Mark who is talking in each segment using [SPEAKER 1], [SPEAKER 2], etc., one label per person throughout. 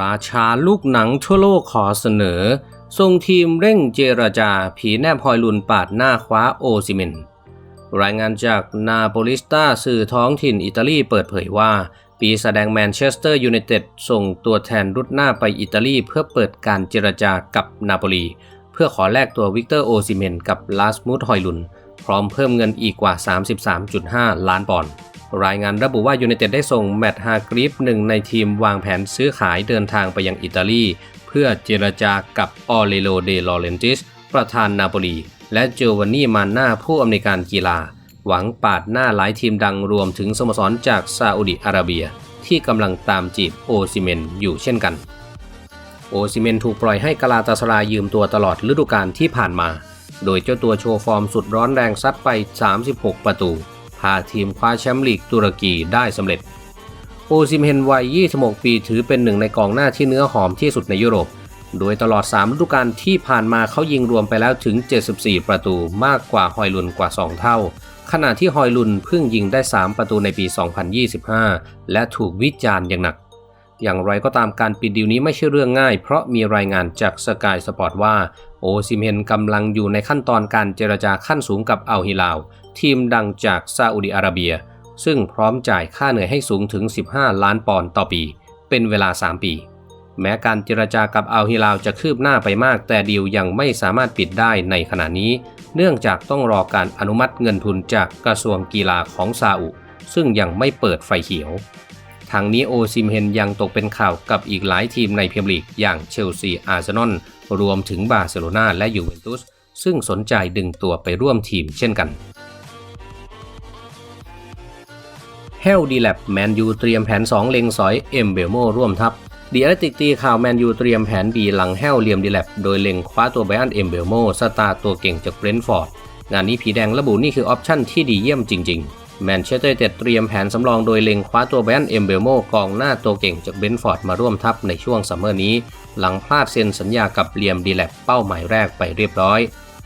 [SPEAKER 1] ราชาลูกหนังทั่วโลกขอเสนอส่งทีมเร่งเจรจาผีแนบฮอยลุนปาดหน้าคว้าโอซิเมน รายงานจากนาโปลิสตาสื่อท้องถิ่นอิตาลีเปิดเผยว่า ปีแสดงแมนเชสเตอร์ยูไนเต็ดส่งตัวแทนรุดหน้าไปอิตาลีเพื่อเปิดการเจรจากับนาโปลี เพื่อขอแลกตัววิกเตอร์โอซิเมนกับลาสมุดฮอยลุน พร้อมเพิ่มเงินอีกกว่า 33.5 ล้านปอนด์ รายงานระบุว่ายูไนเต็ดได้ส่งแมตต์ฮากริฟหนึ่งในทีมวางแผนซื้อขายเดินทางไปยังอิตาลี เพื่อเจรจากับออเรโลเดลอเรนติส ประธานนาโปลีและโจวานนี่มานนาผู้อำนวยการกีฬา หวังปาดหน้าหลายทีมดังรวมถึงสโมสรจากซาอุดิอาระเบีย ที่กำลังตามจีบโอซิเมนอยู่เช่นกัน โอซิเมนถูกปล่อยให้กาลาตาสรายืมตัวตลอดฤดูกาลที่ผ่านมา โดยเจ้าตัวโชว์ฟอร์มสุดร้อนแรงซัดไป 36 ประตู พาทีมคว้าแชมป์ลีกตุรกีได้สำเร็จ โอซิมเมนวัย 26 ปีถือเป็นหนึ่งในกองหน้าที่เนื้อหอมที่สุดในยุโรป โดยตลอด 3 ฤดูกาลที่ผ่านมาเขายิงรวมไปแล้วถึง 74 ประตูมากกว่าฮอยลุนกว่า 2 เท่า ขณะที่ฮอยลุนเพิ่งยิงได้ 3 ประตูในปี 2025 และถูกวิจารณ์อย่างหนักอย่างไรก็ตามการปิดดีลนี้ไม่ใช่เรื่องง่าย เพราะมีรายงานจากสกายสปอร์ตว่า โอซิเมนกำลังอยู่ในขั้นตอนการเจรจาขั้นสูงกับอัลฮิลาว ทีมดังจากซาอุดิอาระเบีย ซึ่งพร้อมจ่ายค่าเหนื่อยให้สูงถึง 15 ล้านปอนด์ต่อปี เป็นเวลา 3 ปี แม้การเจรจากับอัลฮิลาวจะคืบหน้าไปมาก แต่ดีลยังไม่สามารถปิดได้ในขณะนี้ เนื่องจากต้องรอการอนุมัติเงินทุนจากกระทรวงกีฬาของซาอุ ซึ่งยังไม่เปิดไฟเขียวทางนี้โอซิมเฮนยังตกเป็นข่าวกับอีกหลายทีมในพรีเมียร์ลีกอย่างเชลซีอาร์เซนอล รวมถึงบาร์เซโลนาและยูเวนตุสซึ่งสนใจดึงตัวไปร่วมทีมเช่นกันเฮลดีแลบแมนยูเตรียมแผน 2 เล็งสอยเอ็มเบลโมร่วมทัพดีอาร์ติกตีข่าวแมนยูเตรียมแผนบีหลังเฮลเลียมดีแลบโดยเล็งคว้าตัวไบอันเอ็มเบลโมสตาร์ตัวเก่งจากเบรนท์ฟอร์ดงานนี้ผีแดงระบุนี่คือออปชั่นที่ดีเยี่ยมจริง ๆ แมนเชสเตอร์เต็ดเตรียมแผนสำรองโดยเล็งคว้าตัวไบนเอ็มเบลโมกองหน้าตัวเก่งจากเบนฟอร์ดมาร่วมทัพในช่วงซัมเมอร์นี้ หลังพลาดเซ็นสัญญากับเลียมดีแลบเป้าหมายแรกไปเรียบร้อย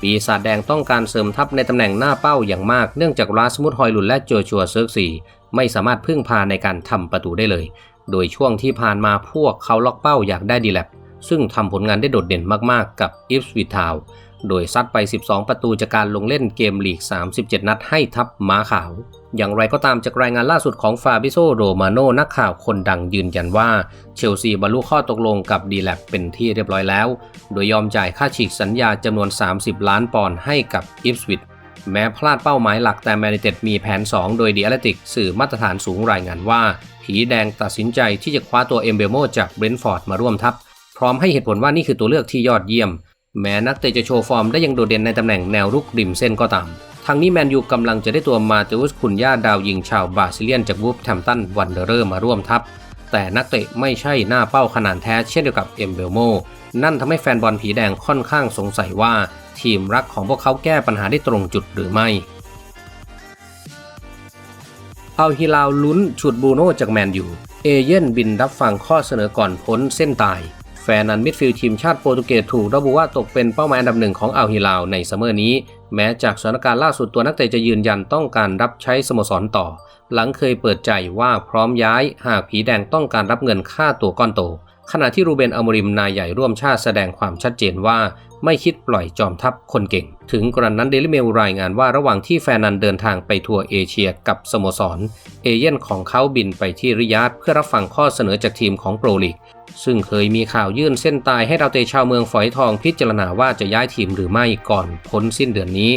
[SPEAKER 1] ปีศาจแดงต้องการเสริมทัพในตำแหน่งหน้าเป้าอย่างมากเนื่องจากลาสมุดฮอยลุนและโจชัวเซิร์กซีไม่สามารถพึ่งพาในการทำประตูได้เลย โดยช่วงที่ผ่านมาพวกเขาล็อกเป้าอยากได้ดีแลบซึ่งทำผลงานได้โดดเด่นมากๆ กับอิฟสวิทาว โดยซัดไป 12 ประตูจากการลงเล่นเกมลีก 37 นัดให้ทัพม้าขาว อย่างไรก็ตามจากรายงานล่าสุดของฟาบิโซโรมาโนนักข่าวคนดังยืนยันว่า เชลซีบรรลุข้อตกลงกับดีแลบเป็นที่เรียบร้อยแล้ว โดยยอมจ่ายค่าฉีกสัญญาจำนวน 30 ล้านปอนด์ให้กับอิฟสวิทแม้พลาดเป้าหมายหลักแต่แมนยูเต็ดมีแผน 2 โดยดีแอตเลติกสื่อมาตรฐานสูงรายงานว่า ผีแดงตัดสินใจที่จะคว้าตัวเอมเบลโมจากเบรนท์ฟอร์ดมาร่วมทัพ พร้อมให้เหตุผลว่านี่คือตัวเลือกที่ยอดเยี่ยม แม้นักเตะจะโชว์ฟอร์มได้ยังโดดเด่นในตำแหน่งแนวรุกริมเส้นก็ตาม ทางนี้แมนยูกำลังจะได้ตัวมาเตอุสคุนย่าดาวยิงชาวบราซิเลียนจากวูฟแทมตันวันเดอร์มาร่วมทัพ แต่นักเตะไม่ใช่หน้าเป้าขนาดแท้เช่นเดียวกับเอมเบลโม นั่นทำให้แฟนบอลผีแดงค่อนข้างสงสัยว่า ทีมรักของพวกเขาแก้ปัญหาได้ตรงจุดหรือไม่เอาฮิลาวลุ้นฉุดบูโน่จากแมนยู เอเย่นบินรับฟังข้อเสนอก่อนพ้นเส้นตาย แฟนนันมิดฟิลด์ทีมชาติโปรตุเกสถูกระบุว่าตกเป็นเป้าหมายอันดับหนึ่งของอัลฮิลาวในซัมเมอร์นี้ แม้จากสถานการณ์ล่าสุดตัวนักเตะจะยืนยันต้องการรับใช้สโมสรต่อ หลังเคยเปิดใจว่าพร้อมย้ายหากผีแดงต้องการรับเงินค่าตัวก้อนโต ขณะที่รูเบนอมริมนายใหญ่ร่วมชาติแสดงความชัดเจนว่าไม่คิดปล่อยจอมทัพคนเก่ง ถึงกรณนั้นเดลิเมลรายงานว่าระหว่างที่แฟนนันเดินทางไปทัวร์เอเชียกับสโมสร เอเย่นของเขาบินไปที่ริยาดเพื่อรับฟังข้อเสนอจากทีมของโปรลีก ซึ่งเคยมีข่าวยื่นเส้นตายให้เราเตะชาวเมืองฝอยทองพิจารณาว่าจะย้ายทีมหรือไม่ก่อนพ้นสิ้นเดือนนี้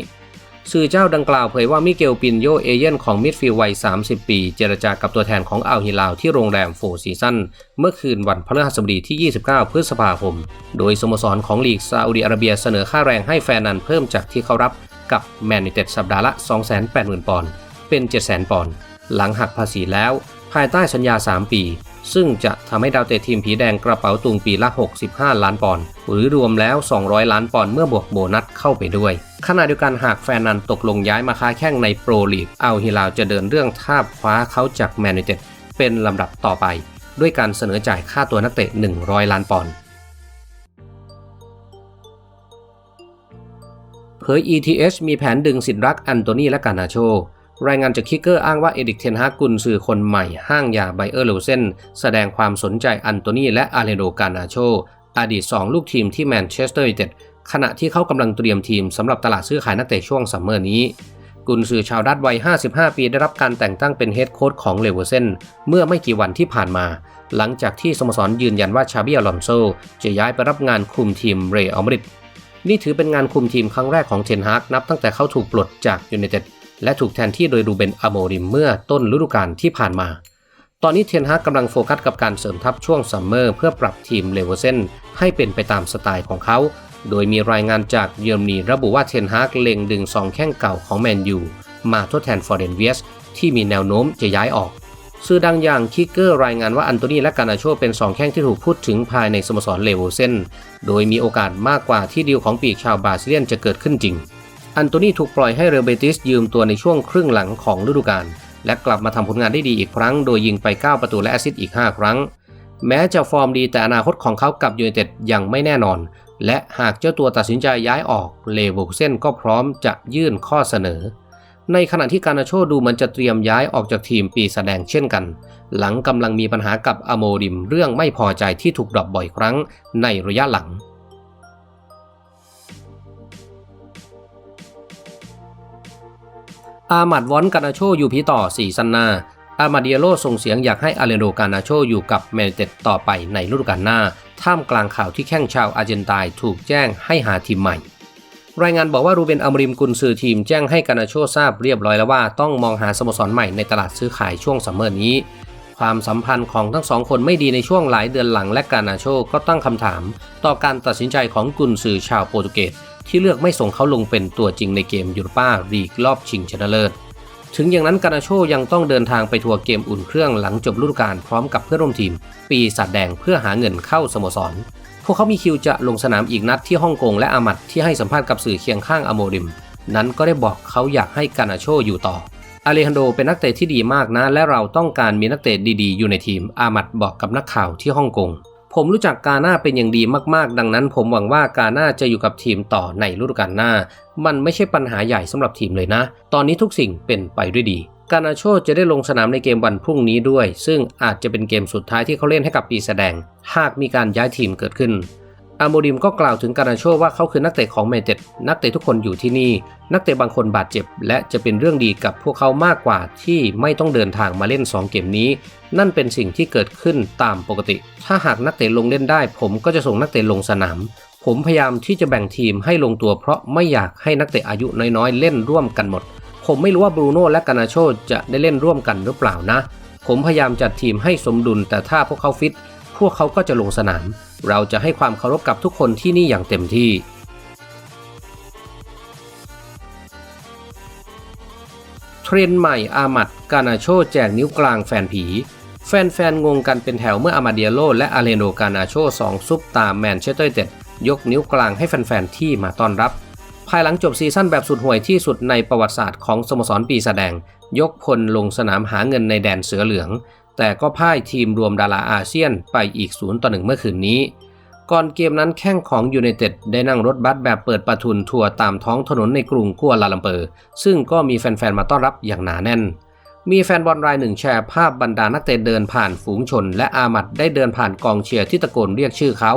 [SPEAKER 1] สื่อเจ้าดังกล่าวเผยว่ามิเกลปินโยเอเย่นของมิดฟิลด์วัย 30 ปี เจรจากับตัวแทนของอัลฮิลาวที่โรงแรมโฟร์ซีซันเมื่อคืนวันพฤหัสบดีที่ 29 พฤษภาคม โดยสโมสรของลีกซาอุดิอาระเบียเสนอค่าแรงให้แฟนนันเพิ่มจากที่เขารับกับแมนยูเต็ดสัปดาห์ละ 280,000 ปอนด์เป็น 700,000 ปอนด์หลังหักภาษีแล้ว ภายใต้สัญญา 3 ปี ซึ่งจะทำให้ดาวเตะทีมผีแดงกระเป๋าตุงปีละ 65 ล้านปอนด์หรือรวมแล้ว 200 ล้านปอนด์เมื่อบวกโบนัสเข้าไปด้วย ขณะเดียวกันหากแฟนนันตกลงย้ายมาค้าแข่งในโปรลีกอัลฮิลาวจะเดินเรื่องทาบคว้าเขาจากแมนยูเต็ดเป็นลำดับต่อไป ด้วยการเสนอจ่ายค่าตัวนักเตะ 100 ล้านปอนด์เผย ETH มีแผนดึงสิทธิ์รักอันโตนีและกานาโช รายงานจากคิกเกอร์อ้างว่าเอดิกเทนฮากกุนซือคนใหม่ห้างยาไบเออร์เลวเซนแสดงความสนใจอันโตนีและอาเลโดกานาโช อดีต 2 ลูกทีมที่แมนเชสเตอร์ยูไนเต็ดขณะที่เขากำลังเตรียมทีมสำหรับตลาดซื้อขายนักเตะช่วงซัมเมอร์นี้ กุนซือชาวดัตวัย 55 ปีได้รับการแต่งตั้งเป็นเฮดโค้ชของเลเวอร์เซนเมื่อไม่กี่วันที่ผ่านมา หลังจากที่สโมสรยืนยันว่าชาบิอลอนโซจะย้ายไปรับงานคุมทีมเรอัลมาดริดนี่ถือเป็นงานคุมทีมครั้งแรกของเทนฮากนับตั้งแต่เขาถูกปลดจากยูไนเต็ดและถูกแทนที่โดยรูเบนอโมริมเมื่อต้นฤดูกาลที่ผ่านมา ตอนนี้เทนฮากกำลังโฟกัสกับการเสริมทัพช่วงซัมเมอร์เพื่อปรับทีมเลเวอร์เซนให้เป็นไปตามสไตล์ของเขา โดยมีรายงานจากเยอรมนีระบุว่าเทนฮากเล็งดึงสองแข้งเก่าของแมนยูมาทดแทนฟอร์เรนเวียสที่มีแนวโน้มจะย้ายออกสื่อดังอย่างคิกเกอร์รายงานว่าอันโตนีและกานาโชเป็นสองแข้งที่ถูกพูดถึงภายในสโมสรเลเวอเซนโดยมีโอกาสมากกว่าที่ดีลของปีกชาวบราซิเลียนจะเกิดขึ้นจริง อันโตนีถูกปล่อยให้เรเบติสยืมตัวในช่วงครึ่งหลังของฤดูกาล และกลับมาทำผลงานได้ดีอีกครั้ง โดยยิงไป 9 ประตูและแอสซิสต์อีก 5 ครั้ง แม้จะฟอร์มดีแต่อนาคตของเขากับยูไนเต็ดยังไม่แน่นอน และหากเจ้าตัวตัดสินใจย้ายออกเลเวอร์เซนก็พร้อมจะยื่นข้อเสนอ ในขณะที่การนาโชดูมันจะเตรียมย้ายออกจากทีมปีแสดงเช่นกัน หลังกำลังมีปัญหากับอโมริมเรื่องไม่พอใจที่ถูกดรอปบ่อยครั้งในระยะหลัง อามัดวอนกานาโชอยู่พีต่อสี่ซันนา อามาเดียโลส่งเสียงอยากให้อาเลโดกานาโชอยู่กับแมนเต็ดต่อไปในฤดูกาลหน้า ท่ามกลางข่าวที่แข้งชาวอาร์เจนตายถูกแจ้งให้หาทีมใหม่ รายงานบอกว่ารูเบนอมริมกุนซือทีมแจ้งให้กานาโชทราบเรียบร้อยแล้วว่าต้องมองหาสโมสรใหม่ในตลาดซื้อขายช่วงซัมเมอร์นี้ ความสัมพันธ์ของทั้งสองคนไม่ดีในช่วงหลายเดือนหลังและกานาโชก็ตั้งคำถาม ต่อการตัดสินใจของกุนซือชาวโปรตุเกส ที่เลือกไม่ส่งเขาลงเป็นตัวจริงในเกมยูโรปาลีกรอบชิงชนะเลิศ ถึงอย่างนั้นกานาโชยังต้องเดินทางไปทัวร์เกมอุ่นเครื่องหลังจบฤดูกาลพร้อมกับเพื่อนร่วมทีม ปีศาจแดงเพื่อหาเงินเข้าสโมสร พวกเขามีคิวจะลงสนามอีกนัดที่ฮ่องกงและอามัดที่ให้สัมภาษณ์กับสื่อเคียงข้างอโมริม นั้นก็ได้บอกเขาอยากให้กานาโชอยู่ต่ออาเลฮันโดเป็นนักเตะที่ดีมากนะ และเราต้องการมีนักเตะดีๆ อยู่ในทีม อามัดบอกกับนักข่าวที่ฮ่องกง ผมรู้จักกาหน้าเป็นอย่างดีมากๆ ดังนั้น ผมหวังว่ากาหน้าจะอยู่กับทีมต่อในฤดูกาลหน้า มันไม่ใช่ปัญหาใหญ่สำหรับทีมเลยนะ ตอนนี้ทุกสิ่งเป็นไปด้วยดี กานาโชจะได้ลงสนามในเกมวันพรุ่งนี้ด้วย ซึ่งอาจจะเป็นเกมสุดท้ายที่เขาเล่นให้กับปีแสดง หากมีการย้ายทีมเกิดขึ้น อาโมดิมก็กล่าวถึงการาโชว่าเขาคือนักเตะของเมเต็ดนักเตะทุกคนอยู่ที่นี่ นักเตะบางคนบาดเจ็บ และจะเป็นเรื่องดีกับพวกเขามากกว่าที่ไม่ต้องเดินทางมาเล่น 2 เกมนี้ นั่นเป็นสิ่งที่เกิดขึ้นตามปกติ ถ้าหากนักเตะลงเล่นได้ ผมก็จะส่งนักเตะลงสนาม ผมพยายามที่จะแบ่งทีมให้ลงตัวเพราะไม่อยากให้นักเตะอายุน้อยๆ เล่นร่วมกันหมด ผมไม่รู้ว่าบรูโน่และกานาโชจะได้เล่นร่วมกันหรือเปล่านะ ผมพยายามจัดทีมให้สมดุลแต่ถ้าพวกเขาฟิต พวกเขาก็จะลงสนาม เราจะให้ความเคารพกับทุกคนที่นี่อย่างเต็มที่ เทรนใหม่อามัดกานาโชแจกนิ้วกลางแฟนผี แฟนๆ งงกันเป็นแถวเมื่ออามาเดียโลและอาเลโนกานาโชสองซุปตามแมนเชสเตอร์เต็ดยกนิ้วกลางให้แฟนๆ ที่มาต้อนรับ ภายหลังจบซีซั่นแบบสุดห่วยที่สุดในประวัติศาสตร์ของสโมสรปีแสดง ยกพลลงสนามหาเงินในแดนเสือเหลือง แต่ก็พ่ายทีมรวมดาราอาเซียนไปอีก0ต่อ1เมื่อคืนนี้ ก่อนเกมนั้นแข้งของยูไนเต็ดได้นั่งรถบัสแบบเปิดประทุนทัวร์ตามท้องถนนในกรุงกัวลาลัมเปอร์ ซึ่งก็มีแฟนๆมาต้อนรับอย่างหนาแน่น มีแฟนบอลรายหนึ่งแชร์ภาพบรรดานักเตะเดินผ่านฝูงชน และอามัดได้เดินผ่านกองเชียร์ที่ตะโกนเรียกชื่อเขา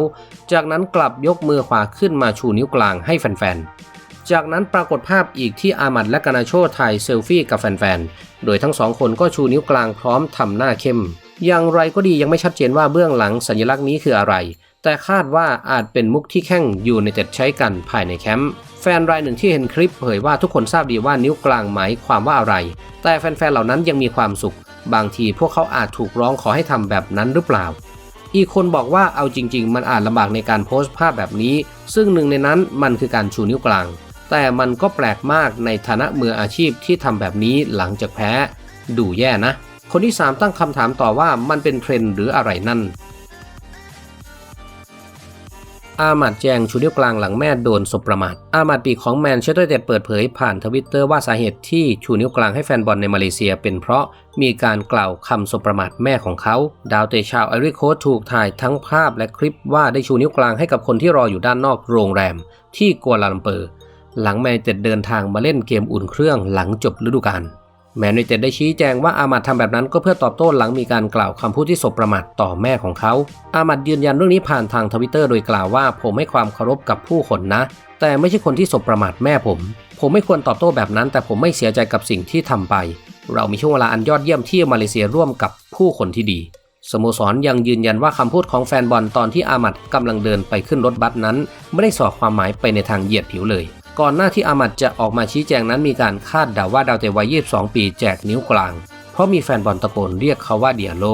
[SPEAKER 1] จากนั้นกลับยกมือขวาขึ้นมาชูนิ้วกลางให้แฟนๆ จากนั้นปรากฏภาพอีกที่อามัดและกานาโชถ่ายเซลฟี่กับแฟนๆ โดยทั้งสองคนก็ชูนิ้วกลางพร้อมทำหน้าเข้ม อย่างไรก็ดียังไม่ชัดเจนว่าเบื้องหลังสัญลักษณ์นี้คืออะไร แต่คาดว่าอาจเป็นมุกที่แข้งอยูไนเต็ดใช้กันภายในแคมป์แฟนรายหนึ่งที่เห็นคลิปเผยว่าทุกคนทราบดีว่านิ้วกลางหมายความว่าอะไร แต่แฟนๆเหล่านั้นยังมีความสุข บางทีพวกเขาอาจถูกร้องขอให้ทำแบบนั้นหรือเปล่าอีกคนบอกว่าเอาจริง ๆ มันอาจลำบากในการโพสต์ภาพแบบนี้ ซึ่งหนึ่งในนั้นมันคือการชูนิ้วกลาง แต่มันก็แปลกมากในฐานะมืออาชีพที่ทำแบบนี้หลังจากแพ้ ดูแย่นะ คนที่ 3 ตั้งคำถามต่อว่ามันเป็นเทรนด์หรืออะไรนั่น อามัดแจงชูนิ้วกลางหลังแม่โดนสบประมาท อามัดปีของแมนเชสเตอร์เต็ดเปิดเผยผ่านทวิตเตอร์ว่าสาเหตุที่ชูนิ้วกลางให้แฟนบอลในมาเลเซีย เป็นเพราะมีการกล่าวคำสบประมาทแม่ของเขา ดาวเตะชาวไอริโคสถูกถ่ายทั้งภาพและคลิปว่าได้ชูนิ้วกลางให้กับคนที่รออยู่ด้านนอกโรงแรม ที่กัวลาลัมเปอร์ หลังแมนเต็ดเดินทางมาเล่นเกมอุ่นเครื่องหลังจบฤดูกาลแมนยูเต็ดได้ชี้แจงว่าอามัดทำแบบนั้นก็เพื่อตอบโต้หลังมีการกล่าวคำพูดที่สบประมาทต่อแม่ของเขา อามัดยืนยันเรื่องนี้ผ่านทางทวิตเตอร์โดยกล่าวว่าผมให้ความเคารพกับผู้คนนะ แต่ไม่ใช่คนที่สบประมาทแม่ผม ผมไม่ควรตอบโต้แบบนั้น แต่ผมไม่เสียใจกับสิ่งที่ทำไป เรามีช่วงเวลาอันยอดเยี่ยมที่มาเลเซียร่วมกับผู้คนที่ดีสโมสรยังยืนยันว่าคำพูดของแฟนบอลตอนที่อามัดกำลังเดินไปขึ้นรถบัสนั้น ไม่ได้สอความหมายไปในทางเหยียดผิวเลย ก่อนหน้าที่อามัดจะออกมาชี้แจงนั้นมีการคาดเดาว่าดาวเตะวัย 22 ปีแจกนิ้วกลาง เพราะมีแฟนบอลตะโกนเรียกเขาว่าเดียโล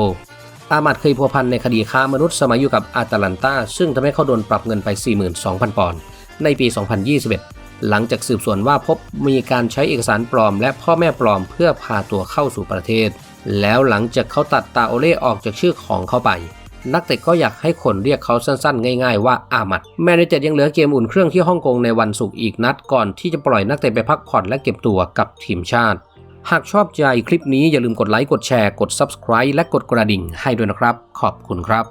[SPEAKER 1] อามัดเคยพัวพันในคดีค้ามนุษย์สมัยอยู่กับอาตาลันตาซึ่งทำให้เขาโดนปรับเงินไป 42,000 ปอนด์ในปี 2021 หลังจากสืบสวนว่าพบมีการใช้เอกสารปลอม และพ่อแม่ปลอมเพื่อพาตัวเข้าสู่ประเทศ แล้วหลังจากเขาตัดตาโอเล่ออกจากชื่อของเขาไป นักเตะก็อยากให้คนเรียกเขาสั้นๆ ง่ายๆ ว่าอามัดแมนยูไนเต็ดยังเหลือเกมอุ่นเครื่องที่ฮ่องกงในวันศุกร์อีกนัดก่อนที่จะปล่อยนักเตะไปพักผ่อนและเก็บตัวกับทีมชาติ หากชอบใจคลิปนี้อย่าลืมกดไลค์กดแชร์กด Subscribe และกดกระดิ่งให้ด้วยนะครับ ขอบคุณครับ